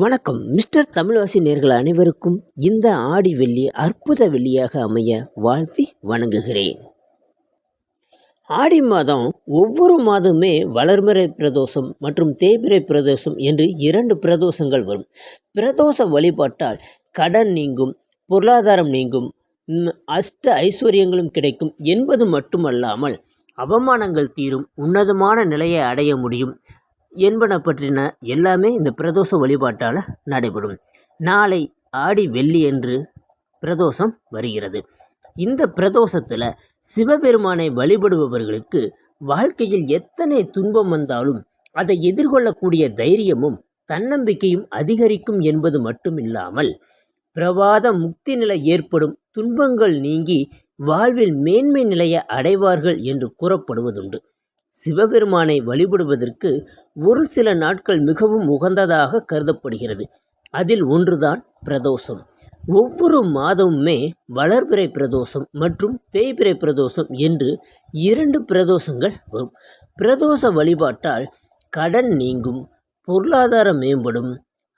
வணக்கம். மிஸ்டர் தமிழ்வாசி நேர்கள் அனைவருக்கும் இந்த ஆடி வெள்ளி அற்புத வெள்ளியாக அமைய வாழ்த்தி வணங்குகிறேன். ஆடி மாதம் ஒவ்வொரு மாதமே வளர்மறை பிரதோஷம் மற்றும் தேய்பிரை பிரதோஷம் என்று இரண்டு பிரதோஷங்கள் வரும். பிரதோஷ வழிபாட்டால் கடன் நீங்கும் பொருளாதாரம் நீங்கும் அஷ்ட ஐஸ்வர்யங்களும் கிடைக்கும் என்பது மட்டுமல்லாமல் அவமானங்கள் தீரும் உன்னதமான நிலையை அடைய முடியும். என்பன பற்றின எல்லாமே இந்த பிரதோஷ வழிபாட்டால் நடைபெறும். நாளை ஆடி வெள்ளி என்று பிரதோஷம் வருகிறது. இந்த பிரதோஷத்தில் சிவபெருமானை வழிபடுபவர்களுக்கு வாழ்க்கையில் எத்தனை துன்பம் வந்தாலும் அதை எதிர்கொள்ளக்கூடிய தைரியமும் தன்னம்பிக்கையும் அதிகரிக்கும் என்பது மட்டுமில்லாமல் பிரவாத முக்தி நிலை ஏற்படும் துன்பங்கள் நீங்கி வாழ்வில் மேன்மை நிலையை அடைவார்கள் என்று கூறப்படுவதுண்டு. சிவபெருமானை வழிபடுவதற்கு ஒரு சில நாட்கள் மிகவும் உகந்ததாக கருதப்படுகிறது. அதில் ஒன்றுதான் பிரதோஷம். ஒவ்வொரு மாதமுமே வளர்பிறை பிரதோஷம் மற்றும் தேய்பிறை பிரதோஷம் என்று இரண்டு பிரதோஷங்கள் வரும். பிரதோஷ வழிபாட்டால் கடன் நீங்கும் பொருளாதாரம் மேம்படும்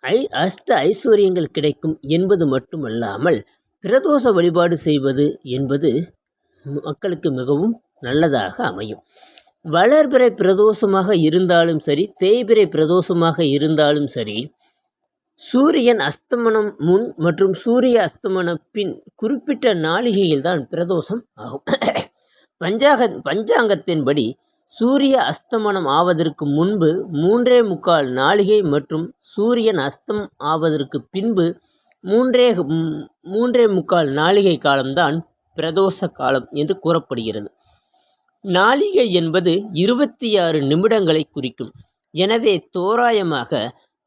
ஐ அஷ்ட ஐஸ்வர்யங்கள் கிடைக்கும் என்பது மட்டுமல்லாமல் பிரதோஷ வழிபாடு செய்வது என்பது மக்களுக்கு மிகவும் நல்லதாக அமையும். வளர்பிறை பிரதோஷமாக இருந்தாலும் சரி தேய்பிறை பிரதோஷமாக இருந்தாலும் சரி சூரியன் அஸ்தமனம் முன் மற்றும் சூரிய அஸ்தமன பின் குறிப்பிட்ட நாளிகையில்தான் பிரதோஷம் ஆகும். பஞ்சாக பஞ்சாங்கத்தின்படி சூரிய அஸ்தமனம் ஆவதற்கு முன்பு மூன்றே முக்கால் நாளிகை மற்றும் சூரியன் அஸ்தம் ஆவதற்கு பின்பு மூன்றே மூன்றே முக்கால் நாளிகை காலம்தான் பிரதோஷ காலம் என்று கூறப்படுகிறது. நாளிகை என்பது இருபத்தி ஆறு நிமிடங்களை குறிக்கும். எனவே தோராயமாக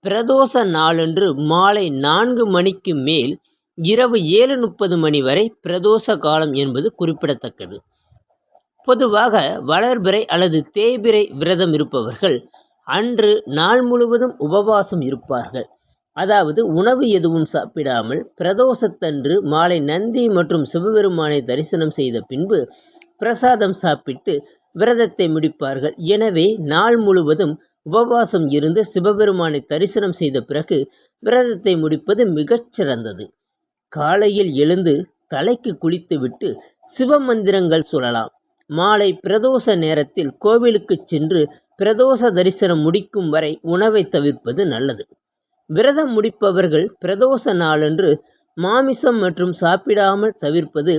பிரதோஷ நாளன்று மாலை நான்கு மணிக்கு மேல் இரவு ஏழு முப்பது மணி வரை பிரதோஷ காலம் என்பது குறிப்பிடத்தக்கது. பொதுவாக வளர்பிறை அல்லது தேய்பிறை விரதம் இருப்பவர்கள் அன்று நாள் முழுவதும் உபவாசம் இருப்பார்கள். அதாவது உணவு எதுவும் சாப்பிடாமல் பிரதோஷத்தன்று மாலை நந்தி மற்றும் சிவபெருமானை தரிசனம் செய்த பின்பு பிரசாதம் சாப்பிட்டு விரதத்தை முடிப்பார்கள். எனவே நாள் முழுவதும் உபவாசம் இருந்து சிவபெருமானை தரிசனம் செய்த பிறகு விரதத்தை முடிப்பது மிகச்சிறந்தது. காலையில் எழுந்து தலைக்கு குளித்துவிட்டு சிவ மந்திரங்கள் சொல்லலாம். மாலை பிரதோஷ நேரத்தில் கோவிலுக்கு சென்று பிரதோஷ தரிசனம் முடிக்கும் வரை உணவை தவிர்ப்பது நல்லது. விரதம் முடிப்பவர்கள் பிரதோஷ நாளன்று மாமிசம் மற்றும் சாப்பிடாமல் தவிர்ப்பது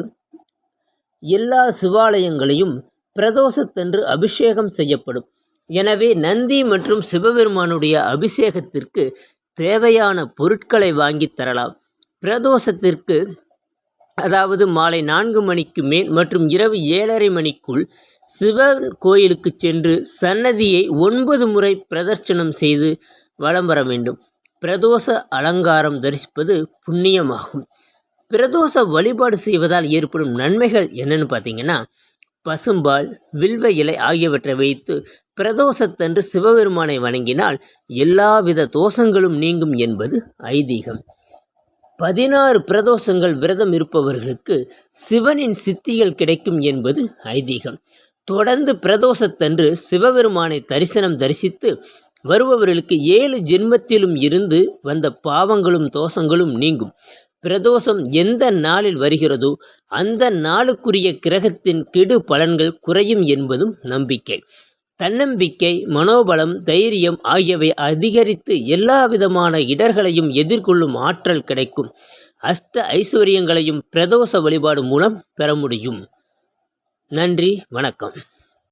எல்லா சிவாலயங்களையும் பிரதோஷத்தன்று அபிஷேகம் செய்யப்படும். எனவே நந்தி மற்றும் சிவபெருமானுடைய அபிஷேகத்திற்கு தேவையான பொருட்களை வாங்கித் தரலாம். பிரதோஷத்திற்கு அதாவது மாலை நான்கு மணிக்கு மேல் மற்றும் இரவு ஏழரை மணிக்குள் சிவன் கோயிலுக்கு சென்று சன்னதியை ஒன்பது முறை பிரதர்ச்சனம் செய்து வலம் வர வேண்டும். பிரதோஷ அலங்காரம் தரிசிப்பது புண்ணியமாகும். பிரதோஷ வழிபாடு செய்வதால் ஏற்படும் நன்மைகள் என்னன்னு பார்த்தீங்கன்னா பசும்பால் வில்வ இலை ஆகியவற்றை வைத்து பிரதோஷத்தன்று சிவபெருமானை வணங்கினால் எல்லாவித தோஷங்களும் நீங்கும் என்பது ஐதீகம். பதினாறு பிரதோஷங்கள் விரதம் இருப்பவர்களுக்கு சிவனின் சித்திகள் கிடைக்கும் என்பது ஐதீகம். தொடர்ந்து பிரதோஷத்தன்று சிவபெருமானை தரிசனம் தரிசித்து வருபவர்களுக்கு ஏழு ஜென்மத்திலும் இருந்து வந்த பாவங்களும் தோஷங்களும் நீங்கும். பிரதோஷம் எந்த நாளில் வருகிறதோ அந்த நாளுக்குரிய கிரகத்தின் கெடு பலன்கள் குறையும் என்பதும் நம்பிக்கை. தன்னம்பிக்கை மனோபலம் தைரியம் ஆகியவை அதிகரித்து எல்லா விதமான இடர்களையும் எதிர்கொள்ளும் ஆற்றல் கிடைக்கும். அஷ்ட ஐஸ்வர்யங்களையும் பிரதோஷ வழிபாடு மூலம் பெற முடியும். நன்றி வணக்கம்.